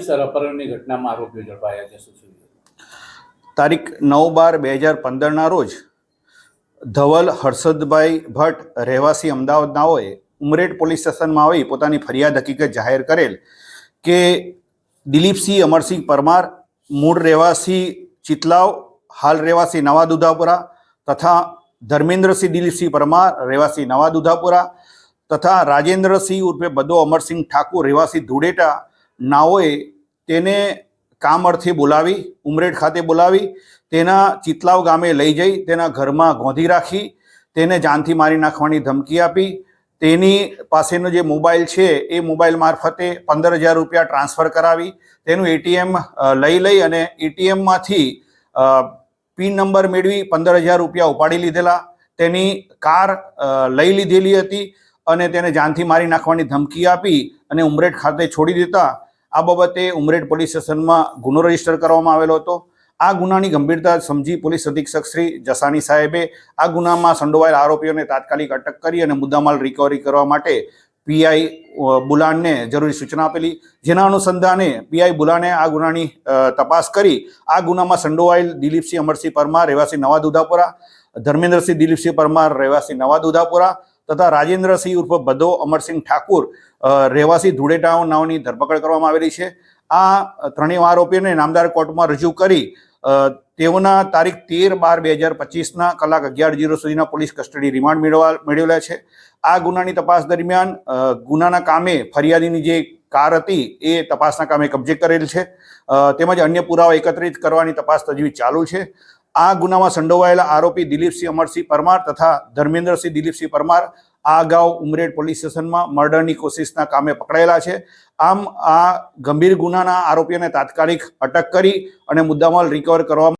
Sir અપહરણની ઘટનામાં આરોપીઓ ઝડપાયા છે તારીખ નવ બાર બે હજાર પંદરના રોજ ધવલ હર્ષદભાઈ ભટ્ટ રહેવાસી અમદાવાદનાઓએ ઉમરેઠ પોલીસ સ્ટેશનમાં આવી પોતાની ફરિયાદ હકીકત જાહેર કરેલ કે દિલીપસિંહ અમરસિંહ પરમાર મૂળ રહેવાસી ચિતલાવ, હાલ રહેવાસી નવા દુધાપુરા તથા ધર્મેન્દ્રસિંહ દિલીપસિંહ પરમાર રહેવાસી નવા દુધાપુરા તથા રાજેન્દ્રસિંહ ઉર્ફે બધો અમરસિંહ ઠાકુર રહેવાસી ધુડેટા નાઓએ તેને કામ અર્થે બોલાવી ઉમરેઠ ખાતે બોલાવી, તેના ચિતલાવ ગામે લઈ જઈ, તેના ઘરમાં ગોંધી રાખી, તેને જાનથી મારી નાખવાની ધમકી આપી, તેની પાસેનો જે મોબાઈલ છે એ મોબાઈલ મારફતે પંદર હજાર રૂપિયા ટ્રાન્સફર કરાવી, તેનું એટીએમ લઈ લઈ અને એટીએમમાંથી પિન નંબર મેળવી પંદર હજાર રૂપિયા ઉપાડી લીધેલા, તેની કાર લઈ લીધેલી હતી અને તેને જાનથી મારી નાખવાની ધમકી આપી અને ઉમરેઠ ખાતે છોડી દેતા આ બાબતે ઉમરેઠ પોલીસ સ્ટેશનમાં ગુનો રજિસ્ટર કરવામાં આવેલો હતો. આ ગુનાની ગંભીરતા સમજી પોલીસ અધિક્ષક શ્રી જસાણી સાહેબે આ ગુનામાં સંડોવાયેલ આરોપીઓને તાત્કાલિક અટક કરી અને મુદ્દામાલ રિકવરી કરવા માટે પીઆઈ બુલાણને જરૂરી સૂચના આપેલી. જેના અનુસંધાને પીઆઈ બુલાણે આ ગુનાની તપાસ કરી. આ ગુનામાં સંડોવાયેલ દિલીપસિંહ અમરસિંહ પરમાર, રહેવાસી નવા દુધાપુરા ધર્મેન્દ્રસિંહ દિલીપસિંહ પરમાર, રહેવાસી નવા દુધાપુરા તથા રાજેન્દ્રસિંહ ઉર્ફ બધો અમરસિંહ ઠાકુર રહેવાસી ધૂળેટાઓ નાઓની ધરપકડ કરવામાં આવેલી છે. આ ત્રણેય આરોપીઓને નામદાર કોર્ટમાં રજૂ કરી તેઓના તારીખ તેર બાર બે હજાર પચીસના કલાક અગિયાર જીરો સુધીના પોલીસ કસ્ટડી રિમાન્ડ મેળવા, મેળવેલા છે. આ ગુનાની તપાસ દરમિયાન ગુનાના કામે ફરિયાદીની જે કાર હતી એ તપાસના કામે કબજે કરેલ છે. તેમજ અન્ય પુરાવા એકત્રિત કરવાની તપાસ તજવીજ ચાલુ છે. આ ગુનામાં સંડોવાયેલા આરોપી દિલીપસિંહ અમરસિંહ પરમાર તથા ધર્મેન્દ્રસિંહ દિલીપસિંહ પરમાર આ અગાઉ ઉમરેડ પોલીસ સ્ટેશનમાં મર્ડરની કોશિશના કામે પકડાયેલા છે. આમ આ ગંભીર ગુનાના આરોપીઓને તાત્કાલિક અટક કરી અને મુદ્દામાલ રિકવર કરવામાં